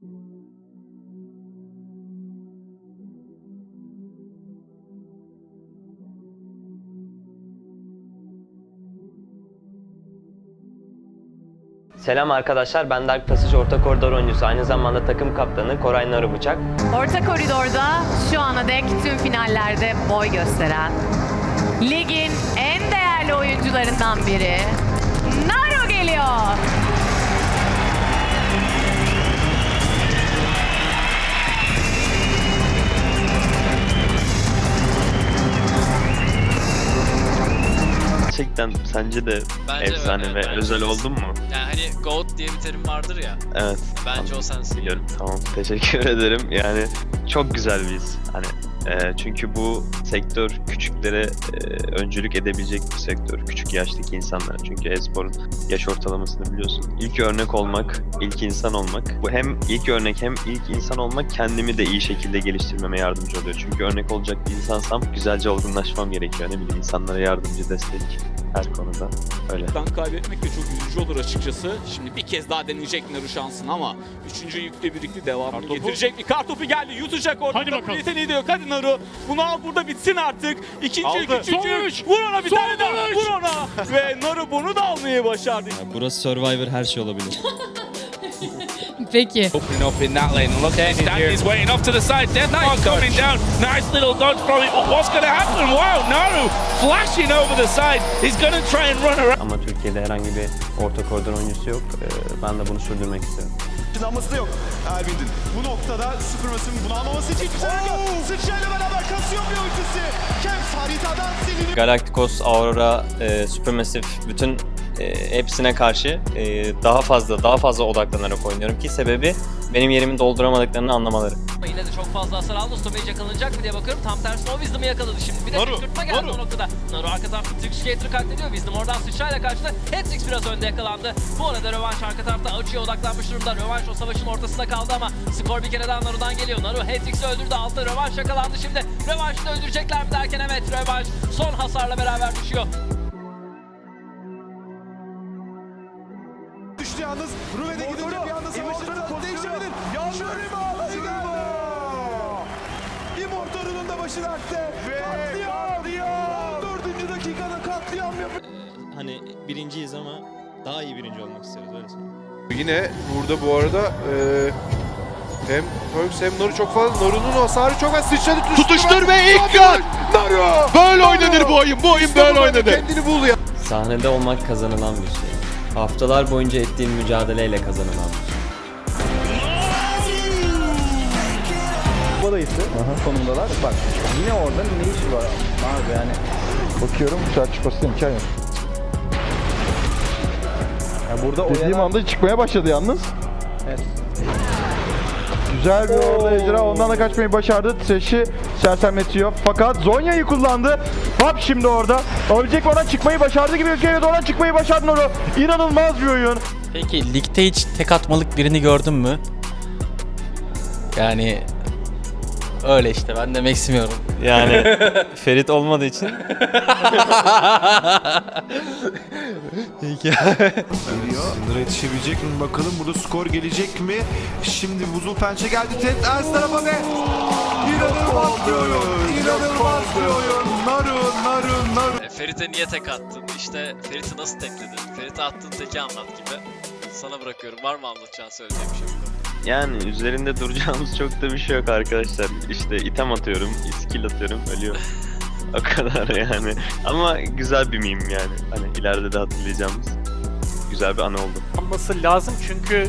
Selam arkadaşlar, ben Dark Passage orta koridor oyuncusu, aynı zamanda takım kaptanı Koray Narıbıçak. Orta koridorda şu ana dek tüm finallerde boy gösteren, ligin en değerli oyuncularından biri Naru geliyor. Gerçekten sence de Bence efsane öyle, ve bence özel de. oldun mu? Yani hani GOAT diye bir terim vardır ya. Evet. Bence o sensin. Biliyorum, tamam. Teşekkür ederim. Yani çok güzel bir his. Hani e, çünkü bu sektör küçüklere e, öncülük edebilecek bir sektör. Küçük yaştaki insanlara. Çünkü e-sporun yaş ortalamasını biliyorsun. İlk örnek olmak, ilk insan olmak. Bu hem ilk örnek hem ilk insan olmak kendimi de iyi şekilde geliştirmeme yardımcı oluyor. Çünkü örnek olacak bir insansam güzelce olgunlaşmam gerekiyor. Ne bileyim insanlara yardımcı, destek her konuda. Öyle. Ben kaybetmek de çok üzücü olur açıkçası. Şimdi bir kez daha deneyecek Naru şansını ama üçüncü yükle birlikte devamını Kartopu. getirecek mi? Kartopu geldi yutacak orada. Hadi bakalım. Yeteneği de yok. Hadi Naru. Bunu al burada bitsin artık. İkinci Aldı. yük, üçüncü Son yük. üç. Vur ona bir Son tane daha. üç. Vur ona. Ve Naru bunu da almayı başardı. Burası Survivor her şey olabilir. Peki. Opening up in that lane. Look at Stanley's waiting off to the side. Death nice coming down. Nice little dodge from it. What's going to happen? Wow, Naru flashing over the side. He's going to try and run around. Ama Türkiye'de herhangi bir orta koridor oyuncusu yok. Ee, ben de bunu sürdürmek istiyorum. Planlaması da yok Elvind'in. Bu noktada Supermassive'in bunu almaması için hiçbir sebep yok. Sıçrayla beraber kasıyor bir ultisi. Kems haritadan siliniyor. Galacticos, Aurora, e, Supermassive bütün e, hepsine karşı e, daha fazla daha fazla odaklanarak oynuyorum ki sebebi benim yerimi dolduramadıklarını anlamaları. Yine de çok fazla hasar aldı. Stomage yakalanacak mı diye bakıyorum. Tam tersine o Wisdom'ı yakaladı şimdi. Bir de Naru, kışkırtma geldi Naru. o noktada. Naru arka tarafta Trickskater'ı katlediyor. Wisdom oradan sıçrayla karşıladı. Hetrix biraz önde yakalandı. Bu arada Rövanş arka tarafta açıya odaklanmış durumda. Rövanş o savaşın ortasında kaldı ama skor bir kere daha Naru'dan geliyor. Naru Hetrix'i öldürdü. Altta Rövanş yakalandı şimdi. Rövanş'ı da öldürecekler mi derken evet Rövanş son hasarla beraber düşüyor. Düştü yalnız. Ruve'de gidince bir anda savaşların kod değişebilir. Yanlış Şurima. İmmortal'ın da başı dertte. Katliam. Dördüncü dakikada katliam yapıyor. Hani birinciyiz ama daha iyi birinci olmak isteriz öyle söyleyeyim. Yine burada bu arada eee hem Perks hem Naru çok fazla. Naru'nun hasarı çok az sıçradı. Tutuştur ve ilk kan. Naru! Böyle oynanır bu oyun. Bu oyun İşte böyle oynanır. Kendini bul ya. Sahnede olmak kazanılan bir şey. Haftalar boyunca ettiğin mücadeleyle kazanılan bir şey. Badayısı konumdalar. Bak yine orada ne işi var abi yani. Bakıyorum uçağa çıkması imkan yok. Ya burada Dediğim anda çıkmaya başladı yalnız. Evet. Güzel bir orada ejderha ondan da kaçmayı başardı. Trash'i sersemletiyor. Fakat Zonya'yı kullandı. Hop şimdi orada. Ölecek oradan çıkmayı başardı gibi gözüküyor. Evet, Oradan çıkmayı başardı Noro. İnanılmaz bir oyun. Peki ligde hiç tek atmalık birini gördün mü? Yani öyle işte ben demek istemiyorum. Yani Ferit olmadığı için Sindire yetişebilecek mi bakalım burada skor gelecek mi? Şimdi buzul pençe geldi Ted ters tarafa ve inanılmaz bir oyun. İnanılmaz bir oyun. Naru, Naru, Naru. E, Ferit'e niye tek attın? İşte Ferit'i nasıl tekledin? Ferit'e attığın teki anlat gibi. Sana bırakıyorum. Var mı anlatacağın söyleyeceğim bir şey? Yani üzerinde duracağımız çok da bir şey yok arkadaşlar. İşte item atıyorum, skill atıyorum, ölüyor. O kadar yani. Ama güzel bir meme yani. Hani ileride de hatırlayacağımız güzel bir anı oldu. Alması lazım çünkü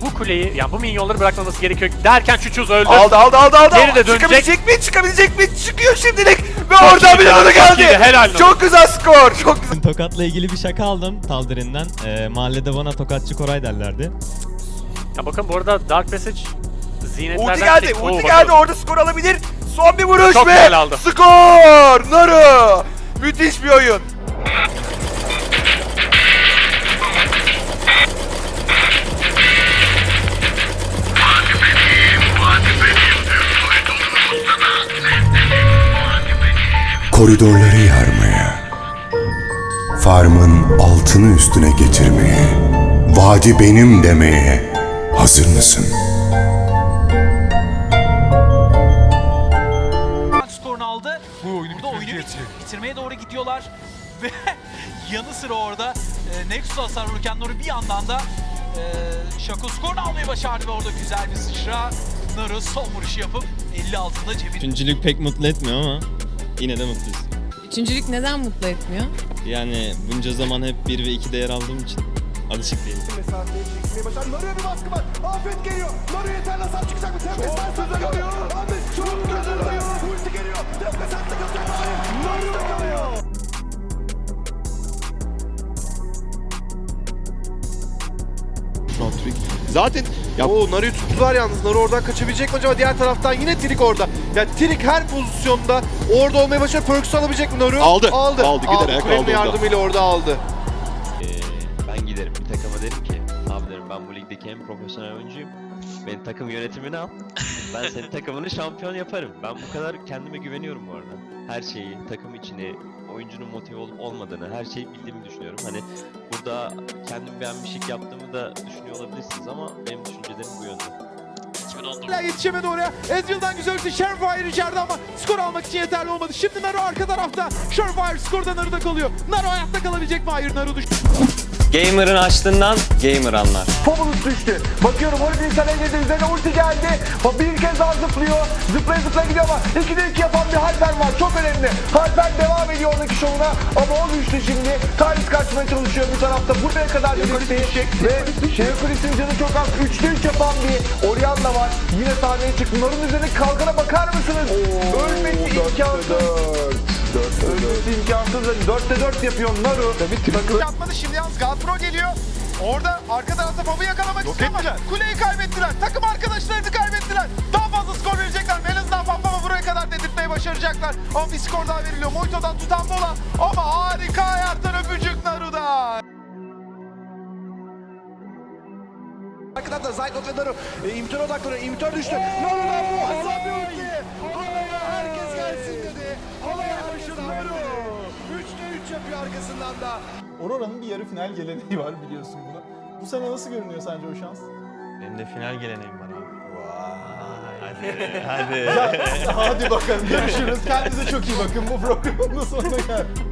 bu kuleyi, yani bu minyonları bırakmaması gerekiyor derken Çuçuz öldü. Aldı aldı aldı aldı. Geri de dönecek. Çıkabilecek mi? Çıkabilecek mi? Çıkıyor şimdilik. Ve Çok oradan bir anı çok geldi. iyiydi, helal olsun. Çok güzel skor. Çok güzel. Tokat'la ilgili bir şaka aldım Taldirin'den. Ee, mahallede bana Tokatçı Koray derlerdi. Ya bakın bu arada Dark Passage zinetlerden... Ulti geldi. tek- Ulti geldi. Orada skor alabilir. Son bir vuruş Çok ve aldı. skor. Naru. Müthiş bir oyun. Koridorları yarmaya, farmın altını üstüne getirmeye, vadi benim demeye, Hazır mısın? skorunu aldı. Bu oyunu, Burada oyunu bit- bitirmeye doğru gidiyorlar. Ve yanı sıra orada e, Nexus hasar vururken Naru bir yandan da e, Shaco skorunu almayı başardı ve orada güzel bir sıçra. Naru son vuruşu yapıp 50 altında cebine Üçüncülük pek mutlu etmiyor ama yine de mutluyuz. Üçüncülük neden mutlu etmiyor? Yani bunca zaman hep 1 ve 2'de yer aldığım için alışık değilim. Mesafeyi çekmeyi başardı. Naru'ya bir baskı var. Afet geliyor. Naru yeterli hasar çıkacak mı? Çok güzel kalıyor. Ahmet çok güzel kalıyor. Ulti geliyor. Tempest hatta kalacak. Naru da kalıyor. Zaten ya o Naru'yu tuttular yalnız. Naru oradan kaçabilecek mi acaba? Diğer taraftan yine Trik orada. Ya Trik her pozisyonda orada olmaya başarıyor. Perks'ü alabilecek mi Naru? Aldı. Aldı. Aldı, giderek aldı orada. yardımıyla orada aldı. En profesyonel oyuncuyum. Benim takım yönetimini al. Ben senin takımını şampiyon yaparım. Ben bu kadar kendime güveniyorum bu arada. Her şeyi, takım içini, oyuncunun motive olup olmadığını, her şeyi bildiğimi düşünüyorum. Hani burada kendim beğenmişlik yaptığımı da düşünüyor olabilirsiniz ama benim düşüncelerim bu yönde. 2019. Hala yetişemedi oraya. Ezreal'dan güzel ulti. Sharefire içeride ama skor almak için yeterli olmadı. Şimdi Naru arka tarafta. Sharefire skorda Naru'da kalıyor. Naru hayatta kalabilecek mi? Hayır Naru düştü. Gamer'ın açtığından gamer anlar. Fobulus düştü. Bakıyorum Olivier Saleh'de üzerine ulti geldi. Bir kez daha zıplıyor. Zıplaya zıplaya gidiyor ama 2'de 2 yapan bir Halper var. Çok önemli. Halper devam ediyor oradaki şovuna. Ama o düştü şimdi. Taris kaçmaya çalışıyor bir tarafta. Buraya kadar birlikte Ve Şevkulis'in canı çok az. 3'te 3 yapan bir Orianna var. Yine sahneye çıktı. Nar'ın üzerine kalkana bakar mısınız? Ölmesi imkansız. Ölmesi imkansız. 4'te 4 yapıyor Naru. Tabii Atmadı şimdi yalnız Galpro geliyor. Orada arka tarafta Bob'u yakalamak istiyor ama kuleyi kaybettiler. Takım arkadaşlarını kaybettiler. Daha fazla skor verecekler? En azından Papa buraya kadar dedirtmeyi başaracaklar. Ama bir skor daha veriliyor. Moito'dan tutan Bola. Ama harika ayaktan öpücük Naru'da. Arka tarafta Zaytnot ve Naru e, İmtör odaklanıyor. İmtör düştü. Naru'dan muazzam bir ulti. Halaya herkes gelsin dedi. Halaya yarışın Naru. 3'te 3 yapıyor arkasından da. Aurora'nın bir yarı final geleneği var biliyorsun bunu. Bu sene nasıl görünüyor sence o şans? Benim de final geleneğim var abi. Hadi bakalım görüşürüz. Kendinize çok iyi bakın. Bu programın da sonuna geldik.